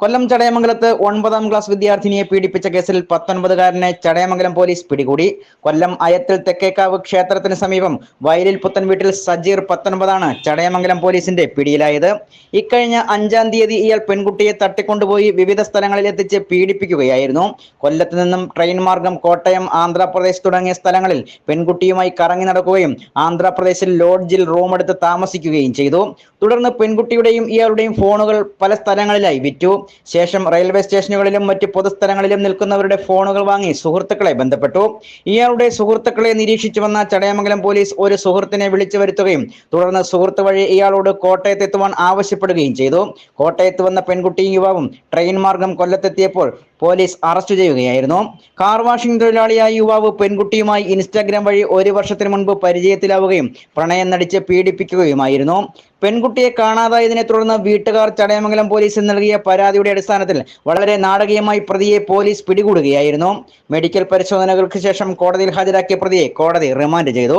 കൊല്ലം ചടയമംഗലത്ത് ഒൻപതാം ക്ലാസ് വിദ്യാർത്ഥിനിയെ പീഡിപ്പിച്ച കേസിൽ പത്തൊൻപതുകാരനെ ചടയമംഗലം പോലീസ് പിടികൂടി. കൊല്ലം അയത്തിൽ തെക്കേക്കാവ് ക്ഷേത്രത്തിന് സമീപം വയലിൽ പുത്തൻ വീട്ടിൽ സജീർ പത്തൊൻപതാണ് ചടയമംഗലം പോലീസിന്റെ പിടിയിലായത്. ഇക്കഴിഞ്ഞ അഞ്ചാം തീയതി ഇയാൾ പെൺകുട്ടിയെ തട്ടിക്കൊണ്ടുപോയി വിവിധ സ്ഥലങ്ങളിൽ എത്തിച്ച് പീഡിപ്പിക്കുകയായിരുന്നു. കൊല്ലത്ത് നിന്നും ട്രെയിൻ മാർഗം കോട്ടയം ആന്ധ്രാപ്രദേശ് തുടങ്ങിയ സ്ഥലങ്ങളിൽ പെൺകുട്ടിയുമായി കറങ്ങി നടക്കുകയും ആന്ധ്രാപ്രദേശിൽ ലോഡ്ജിൽ റൂം എടുത്ത് താമസിക്കുകയും ചെയ്തു. തുടർന്ന് പെൺകുട്ടിയുടെയും ഇയാളുടെയും ഫോണുകൾ പല സ്ഥലങ്ങളിലായി വിറ്റു. ശേഷം റെയിൽവേ സ്റ്റേഷനുകളിലും മറ്റ് പൊതുസ്ഥലങ്ങളിലും നിൽക്കുന്നവരുടെ ഫോണുകൾ വാങ്ങി സുഹൃത്തുക്കളെ ബന്ധപ്പെട്ടു. ഇയാളുടെ സുഹൃത്തുക്കളെ നിരീക്ഷിച്ചു വന്ന ചടയമംഗലം പോലീസ് ഒരു സുഹൃത്തിനെ വിളിച്ചു വരുത്തുകയും തുടർന്ന് സുഹൃത്ത് വഴി ഇയാളോട് കോട്ടയത്ത് എത്തുവാൻ ആവശ്യപ്പെടുകയും ചെയ്തു. കോട്ടയത്ത് വന്ന പെൺകുട്ടിയും യുവാവും ട്രെയിൻ മാർഗം കൊല്ലത്തെത്തിയപ്പോൾ പോലീസ് അറസ്റ്റ് ചെയ്യുകയായിരുന്നു. കാർ വാഷിംഗ് തൊഴിലാളിയായ യുവാവ് പെൺകുട്ടിയുമായി ഇൻസ്റ്റാഗ്രാം വഴി ഒരു വർഷത്തിന് മുൻപ് പരിചയത്തിലാവുകയും പ്രണയം നടിച്ച് പീഡിപ്പിക്കുകയുമായിരുന്നു. പെൺകുട്ടിയെ കാണാതായതിനെ തുടർന്ന് വീട്ടുകാർ ചടയമംഗലം പോലീസിൽ നൽകിയ പരാതിയുടെ അടിസ്ഥാനത്തിൽ വളരെ നാടകീയമായി പ്രതിയെ പോലീസ് പിടികൂടുകയായിരുന്നു. മെഡിക്കൽ പരിശോധനകൾക്ക് ശേഷം കോടതിയിൽ ഹാജരാക്കിയ പ്രതിയെ കോടതി റിമാൻഡ് ചെയ്തു.